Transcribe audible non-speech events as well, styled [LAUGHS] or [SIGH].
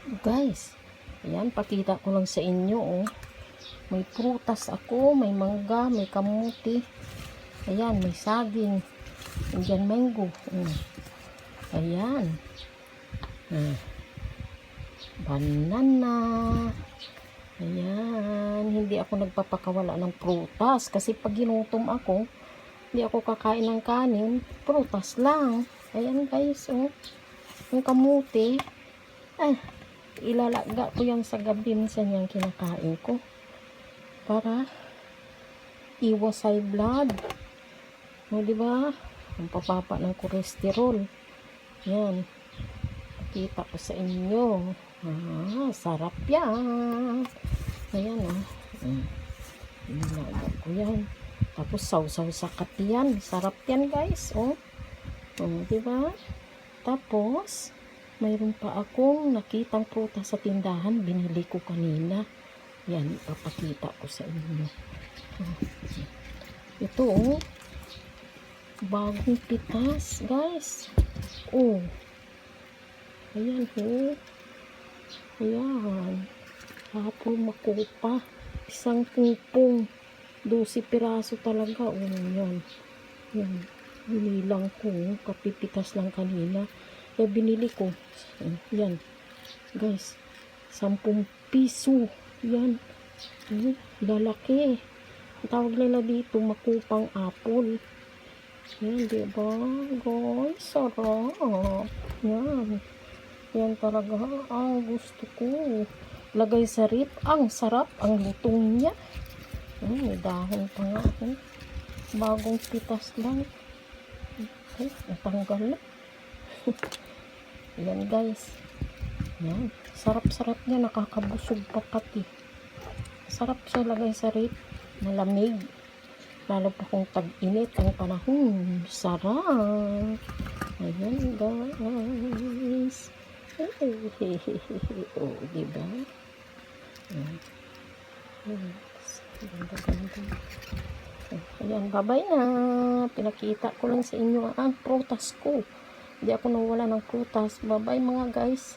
Guys, ayan, pakita ko lang sa inyo, oh. May prutas ako, may mangga, may kamuti. Ayan, may saging. Indian mango. Mm. Ayan. Ah. Banana. Ayan. Hindi ako nagpapakawala ng prutas. Kasi pag ginutom ako, hindi ako kakain ng kanin. Prutas lang. Ayan guys, oh. Yung kamuti. Ay, ilalaga ko yan sa gabi minsan yung kinakain ko. Para iwas high blood. O di ba? Ang papapa ng cholesterol. Yan. Kita ko sa inyo. Ah, sarap yan. Ayan ah. Mm. Ilalaga ko yan. Tapos sausaw sa katiyan sarap yan guys. Oh, oh di ba? Tapos mayroon pa akong nakitang prutas sa tindahan. Binili ko kanina. Yan, ipapakita ko sa inyo. Ito, oh. Bagong pitas, guys. Oh. Ayan, oh. Ayan. Apple makupa. Isang pupong. 12 piraso talaga. Oh, yan. Yan. Binilang ko. oh. Kapipitas lang kanina. Kaya binili ko. Yan. Guys. 10 piso. Yan. Hmm, lalaki. Ang tawag nila dito, makupang apple. Yan, di ba? Guys, sarap. Yan. Yan talaga ang gusto ko. Lagay sa rip. Ang sarap. Ang lutong niya. Hmm, may dahon pa nga. Bagong pitas lang. Ay, natanggal na. Yan guys. Yan. Sarap-sarap niya. Nakakabusog pa pati. Sarap siya lagay sa rip. Malamig. Lalo pa kung tag-init ang panahon. Sarap. Ayan guys. [LAUGHS] oh, diba? Ayan. Ayan. Ganda-ganda. Ayan, bye-bye na. Pinakita ko lang sa inyo ang prutas ko. Hindi ako nawala ng prutas. Bye-bye mga guys.